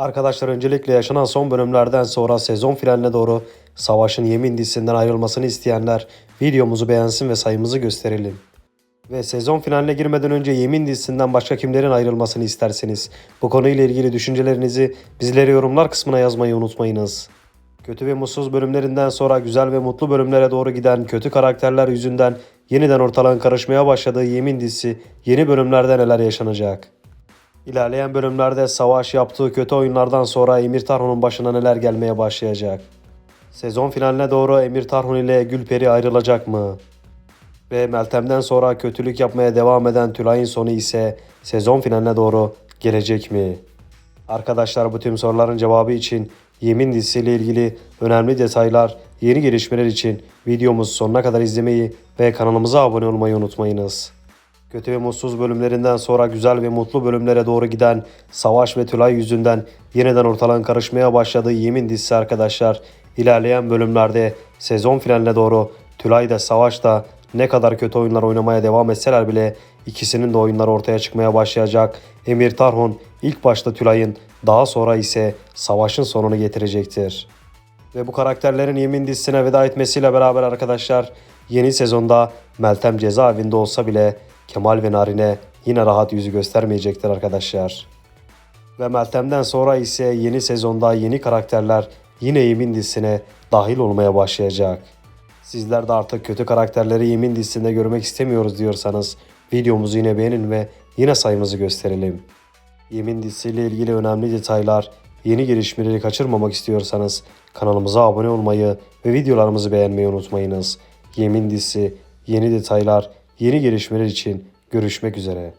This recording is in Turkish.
Arkadaşlar öncelikle yaşanan son bölümlerden sonra sezon finaline doğru Savaş'ın yemin dizisinden ayrılmasını isteyenler videomuzu beğensin ve sayımızı gösterelim. Ve sezon finaline girmeden önce yemin dizisinden başka kimlerin ayrılmasını isterseniz bu konuyla ilgili düşüncelerinizi bizlere yorumlar kısmına yazmayı unutmayınız. Kötü ve mutsuz bölümlerinden sonra güzel ve mutlu bölümlere doğru giden kötü karakterler yüzünden yeniden ortalığın karışmaya başladığı Yemin dizisi yeni bölümlerde neler yaşanacak? İlerleyen bölümlerde Savaş yaptığı kötü oyunlardan sonra Emir Tarhun'un başına neler gelmeye başlayacak? Sezon finaline doğru Emir Tarhun ile Gülperi ayrılacak mı? Ve Meltem'den sonra kötülük yapmaya devam eden Tülay'ın sonu ise sezon finaline doğru gelecek mi? Arkadaşlar bu tüm soruların cevabı için Yemin dizisiyle ilgili önemli detaylar, yeni gelişmeler için videomuzu sonuna kadar izlemeyi ve kanalımıza abone olmayı unutmayınız. Kötü ve mutsuz bölümlerinden sonra güzel ve mutlu bölümlere doğru giden Savaş ve Tülay yüzünden yeniden ortalığın karışmaya başladığı Yemin dizisi arkadaşlar ilerleyen bölümlerde sezon finaline doğru Tülay da Savaş da ne kadar kötü oyunlar oynamaya devam etseler bile ikisinin de oyunları ortaya çıkmaya başlayacak. Emir Tarhun ilk başta Tülay'ın daha sonra ise Savaş'ın sonunu getirecektir. Ve bu karakterlerin Yemin dizisine veda etmesiyle beraber arkadaşlar yeni sezonda Meltem cezaevinde olsa bile Kemal ve Narine yine rahat yüzü göstermeyecektir arkadaşlar. Ve Meltem'den sonra ise yeni sezonda yeni karakterler yine Yemin dizisine dahil olmaya başlayacak. Sizler de artık kötü karakterleri Yemin dizisinde görmek istemiyoruz diyorsanız videomuzu yine beğenin ve yine sayımızı gösterelim. Yemin dizisiyle ilgili önemli detaylar, yeni gelişmeleri kaçırmamak istiyorsanız kanalımıza abone olmayı ve videolarımızı beğenmeyi unutmayınız. Yemin dizisi, yeni detaylar, yeni gelişmeler için görüşmek üzere.